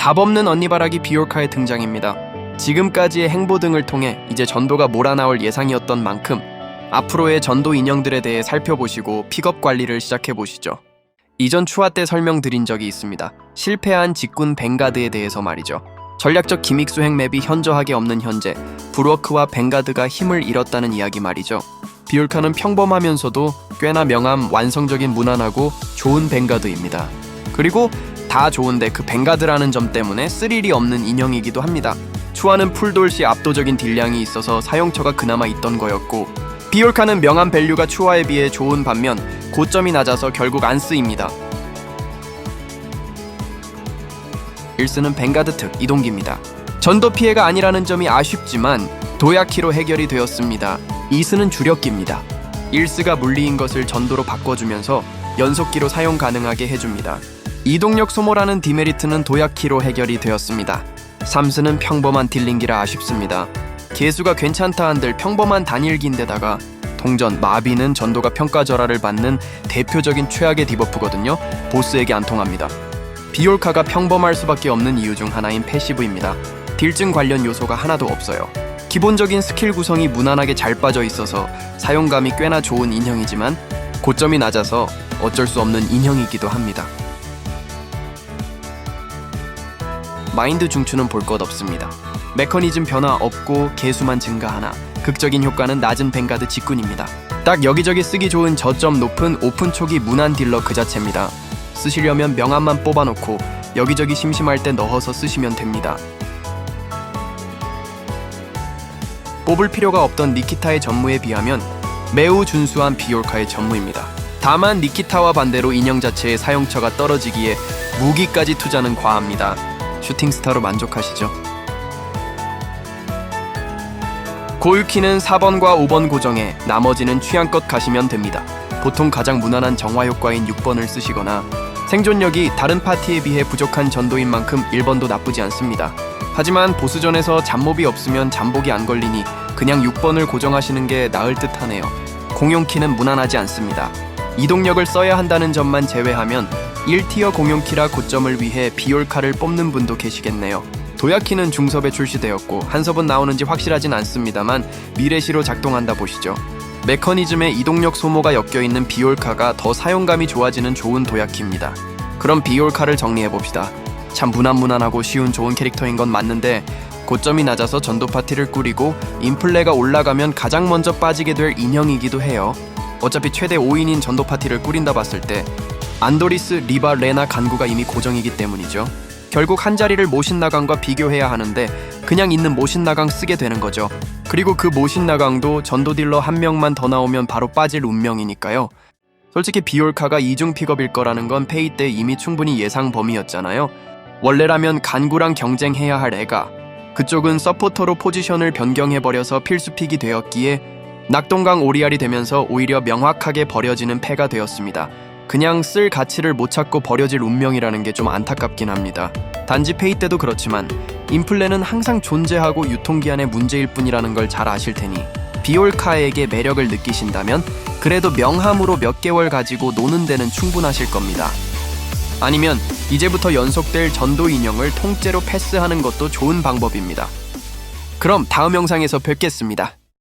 답 없는 언니바라기 비올카의 등장입니다. 지금까지의 행보 등을 통해 이제 전도가 몰아나올 예상이었던 만큼 앞으로의 전도 인형들에 대해 살펴보시고 픽업 관리를 시작해 보시죠. 이전 추화 때 설명드린 적이 있습니다. 실패한 직군 뱅가드에 대해서 말이죠. 전략적 기믹 수행 맵이 현저하게 없는 현재 브루어크와 뱅가드가 힘을 잃었다는 이야기 말이죠. 비올카는 평범하면서도 꽤나 명함 완성적인 무난하고 좋은 뱅가드입니다. 그리고 다 좋은데 그 뱅가드라는 점 때문에 스릴이 없는 인형이기도 합니다. 추하는 풀돌시 압도적인 딜량이 있어서 사용처가 그나마 있던 거였고 비올카는 명함 밸류가 추하에 비해 좋은 반면 고점이 낮아서 결국 안 쓰입니다. 1스는 뱅가드 특 이동기입니다. 전도 피해가 아니라는 점이 아쉽지만 도약키로 해결이 되었습니다. 2스는 주력기입니다. 1스가 물리인 것을 전도로 바꿔주면서 연속기로 사용 가능하게 해줍니다. 이동력 소모라는 디메리트는 도약키로 해결이 되었습니다. 3스는 평범한 딜링기라 아쉽습니다. 개수가 괜찮다 한들 평범한 단일기인데다가 동전 마비는 전도가 평가 절하를 받는 대표적인 최악의 디버프거든요. 보스에게 안 통합니다. 비올카가 평범할 수밖에 없는 이유 중 하나인 패시브입니다. 딜증 관련 요소가 하나도 없어요. 기본적인 스킬 구성이 무난하게 잘 빠져 있어서 사용감이 꽤나 좋은 인형이지만 고점이 낮아서 어쩔 수 없는 인형이기도 합니다. 마인드 중추는 볼 것 없습니다. 메커니즘 변화 없고 개수만 증가하나 극적인 효과는 낮은 뱅가드 직군입니다. 딱 여기저기 쓰기 좋은 저점 높은 오픈 초기 무난 딜러 그 자체입니다. 쓰시려면 명함만 뽑아놓고 여기저기 심심할 때 넣어서 쓰시면 됩니다. 뽑을 필요가 없던 니키타의 전무에 비하면 매우 준수한 비올카의 전무입니다. 다만 니키타와 반대로 인형 자체의 사용처가 떨어지기에 무기까지 투자는 과합니다. 슈팅스타로 만족하시죠? 고유키는 4번과 5번 고정해 나머지는 취향껏 가시면 됩니다. 보통 가장 무난한 정화 효과인 6번을 쓰시거나 생존력이 다른 파티에 비해 부족한 전도인 만큼 1번도 나쁘지 않습니다. 하지만 보스전에서 잠몹이 없으면 잠복이 안 걸리니 그냥 6번을 고정하시는 게 나을 듯 하네요. 공용키는 무난하지 않습니다. 이동력을 써야 한다는 점만 제외하면 1티어 공용키라 고점을 위해 비올카를 뽑는 분도 계시겠네요. 도약키는 중섭에 출시되었고 한섭은 나오는지 확실하진 않습니다만 미래시로 작동한다 보시죠. 메커니즘에 이동력 소모가 엮여 있는 비올카가 더 사용감이 좋아지는 좋은 도약키입니다. 그럼 비올카를 정리해 봅시다. 참 무난무난하고 쉬운 좋은 캐릭터인 건 맞는데 고점이 낮아서 전도 파티를 꾸리고 인플레가 올라가면 가장 먼저 빠지게 될 인형이기도 해요. 어차피 최대 5인인 전도 파티를 꾸린다 봤을 때 안도리스, 리바, 레나, 간구가 이미 고정이기 때문이죠. 결국 한 자리를 모신나강과 비교해야 하는데 그냥 있는 모신나강 쓰게 되는 거죠. 그리고 그 모신나강도 전도 딜러 한 명만 더 나오면 바로 빠질 운명이니까요. 솔직히 비올카가 이중 픽업일 거라는 건 페이 때 이미 충분히 예상 범위였잖아요. 원래라면 간구랑 경쟁해야 할 애가 그쪽은 서포터로 포지션을 변경해버려서 필수픽이 되었기에 낙동강 오리알이 되면서 오히려 명확하게 버려지는 패가 되었습니다. 그냥 쓸 가치를 못 찾고 버려질 운명이라는 게 좀 안타깝긴 합니다. 단지 페이 때도 그렇지만 인플레는 항상 존재하고 유통기한의 문제일 뿐이라는 걸 잘 아실 테니 비올카에게 매력을 느끼신다면 그래도 명함으로 몇 개월 가지고 노는 데는 충분하실 겁니다. 아니면 이제부터 연속될 전도 인형을 통째로 패스하는 것도 좋은 방법입니다. 그럼 다음 영상에서 뵙겠습니다.